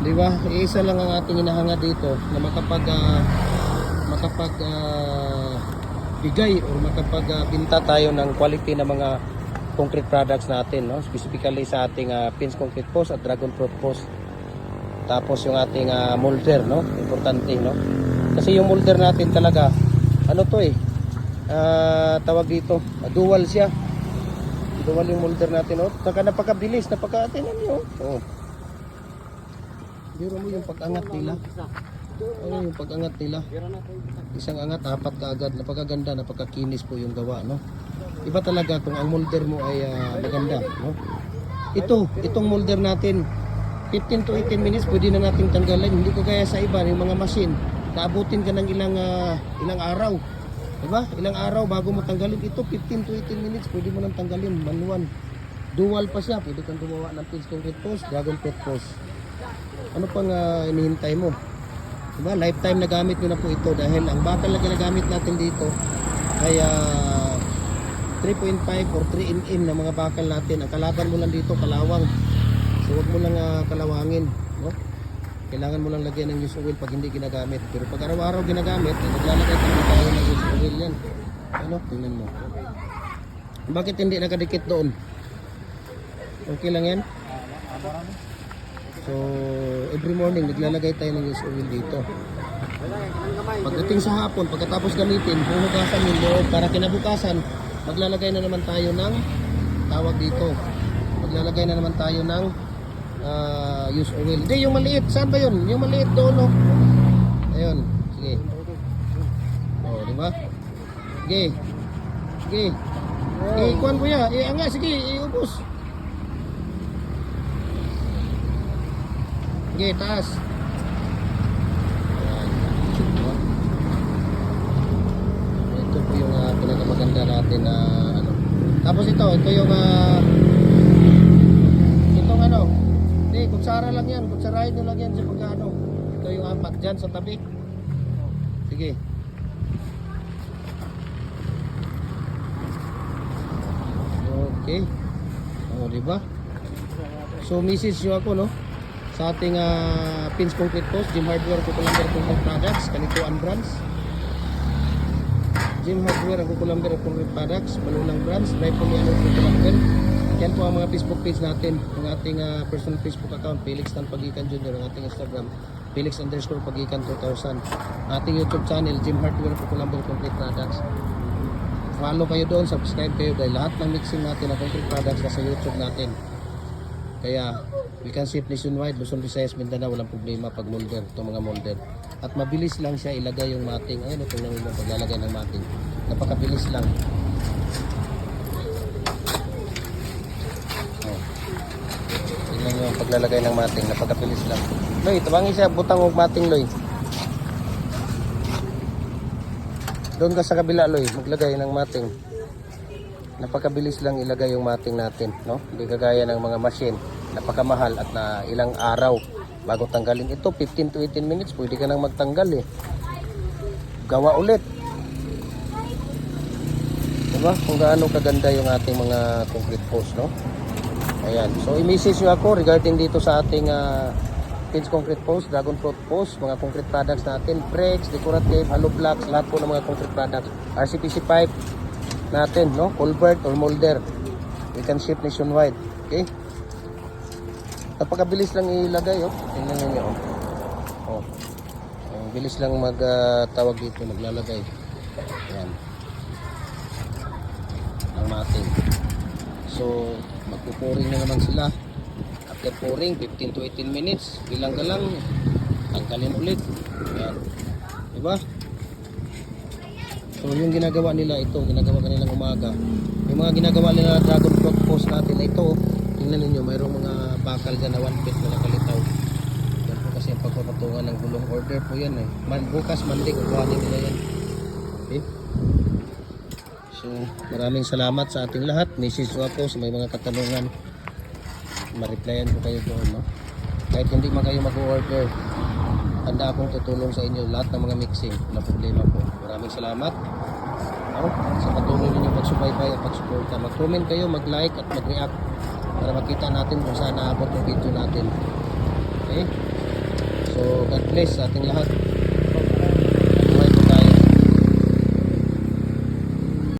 Di ba? Isa lang ang ating inahanga dito na makapag ah, makapag ah, bigay or makapag ah, binta tayo ng quality na mga concrete products natin, no? Specifically sa ating ah, pins concrete post at dragon fruit post. Tapos yung ating ah, molder, no? Importante, no? Kasi yung molder natin talaga, ano to eh, ah, tawag dito, ah, dual siya. Dual yung molder natin, no? Saka napakabilis, napaka, tingnan nyo, oh. Biro mo yung pag-angat nila. Ano yung pag-angat nila? Isang angat, apat ka agad. Napakaganda, napakakinis po yung gawa, no? Iba talaga kung ang molder mo ay ah, maganda, no? Ito, itong molder natin, 15 to 18 minutes pwede na nating tanggalin. Hindi ko kaya sa iba, yung mga machine, naabutin ka ng ilang ah, ilang araw. Diba? Ilang araw bago mo tanggalin. Ito, 15 to 18 minutes, pwede mo nang tanggalin. Manual. Dual pa siya. Pwede kang gumawa ng pins concrete post, dragon fruit post. Ano pang ah, inihintay mo? Diba? Lifetime na gamit nyo na po ito dahil ang bakal na ginagamit natin dito ay ah, 3.5 or 3 in in na mga bakal natin. Ang kalaban mo lang dito, kalawang. So wag mo lang ah, kalawangin. No? Kailangan mo lang lagyan ng use oil pag hindi ginagamit. Pero pag araw-araw ginagamit, eh, naglalagay tayo tayo ng use oil yan. Ano? Tingnan mo. Bakit hindi nakadikit doon? Okay lang yan? So, every morning naglalagay tayo ng use oil dito. Pagdating sa hapon, pagkatapos gamitin, huhugasan yung loob para kinabukasan, maglalagay na naman tayo ng tawag dito. Maglalagay na naman tayo ng ah, use oil. Hindi, yung maliit. Saan ba yun? Yung maliit doon, no? Ayun. Sige. O, di ba? Sige. Sige. Sige, ikuan ko ya. Eh, nga, sige, iubos. Sige, taas. Diba? Ito po yung uh, pinakamaganda natin na ano. Tapos ito, ito yung ah, itong ano. Hindi, kutsara lang yan. Kutsarahin nyo lang yan sa pagkano. Ito yung apat dyan sa tabi. Sige. Okay. O, di ba? So, message nyo ako, no? Sa ating ah, Pins Concrete Post, Jim Hardware, Kukulamber Concrete Products, Kanituan Brands. Jim Hardware, Kukulamber Concrete Products, Malulang Brands, Rifle Yano, Kukulamber. Yan po ang mga Facebook page natin, ang ating ah, personal Facebook account, Felix Tan Pagikan Jr., ang ating Instagram, Felix underscore Pagikan 2000. Ating YouTube channel, Jim Hardware, Kukulamber Concrete Products. Follow kayo doon, subscribe kayo dahil lahat ng mixing natin na concrete products nasa YouTube natin. Kaya we can ship nationwide, Luzon, Visayas, Mindanao, walang problema pag molder, itong mga molder. At mabilis lang siya ilagay yung mating. Ayun, ito lang yung paglalagay ng mating. Napakabilis lang. Oh. Nyo ang paglalagay ng mating. Napakabilis lang. Loy, tabangin siya, butang og mating, Loy. Doon ka sa kabila, Loy, maglagay ng mating. Napakabilis lang ilagay yung mating natin, no? Hindi kagaya ng mga machine, napakamahal at na ilang araw bago tanggalin. Ito 15 to 18 minutes, pwede ka nang magtanggal eh. Gawa ulit. Diba? Kung gaano kaganda yung ating mga concrete post, no? Ayan. So, i-message nyo ako regarding dito sa ating ah, pins concrete post, dragon fruit post, mga concrete products natin, bricks, decorative, hollow blocks, lahat po ng mga concrete products. RCPC pipe natin, no? Culvert or molder. We can ship nationwide. Okay? Napakabilis lang ilagay, oh. Tingnan niyo, oh. Oh. Ang bilis lang mag tawag dito, maglalagay. Ayan. Ang mating. So, magpupuring na naman sila. After pouring, 15 to 18 minutes. Bilang ka lang, tanggalin ulit. Ayan. Diba? So, yung ginagawa nila ito, ginagawa kanilang umaga. Yung mga ginagawa nila dragon fruit post natin na ito, tingnan ninyo, mayroong mga bakal dyan na one feet na nakalitaw. Yan po kasi ang pagpapatungan ng gulong order po yan eh. Man, bukas, Monday, kukuhanin nila yan. Okay? So, maraming salamat sa ating lahat. Message ko ako sa may mga katanungan. Ma-replyan ko kayo doon, no? Kahit hindi man kayo mag-order, handa akong tutulong sa inyo lahat ng mga mixing na problema po. Maraming salamat. No? Sa patuloy ninyong pagsubaybay at pagsuporta. Mag-comment kayo, mag-like at mag-react para makita natin kung saan naabot yung video natin. Okay? So, God bless sa ating lahat.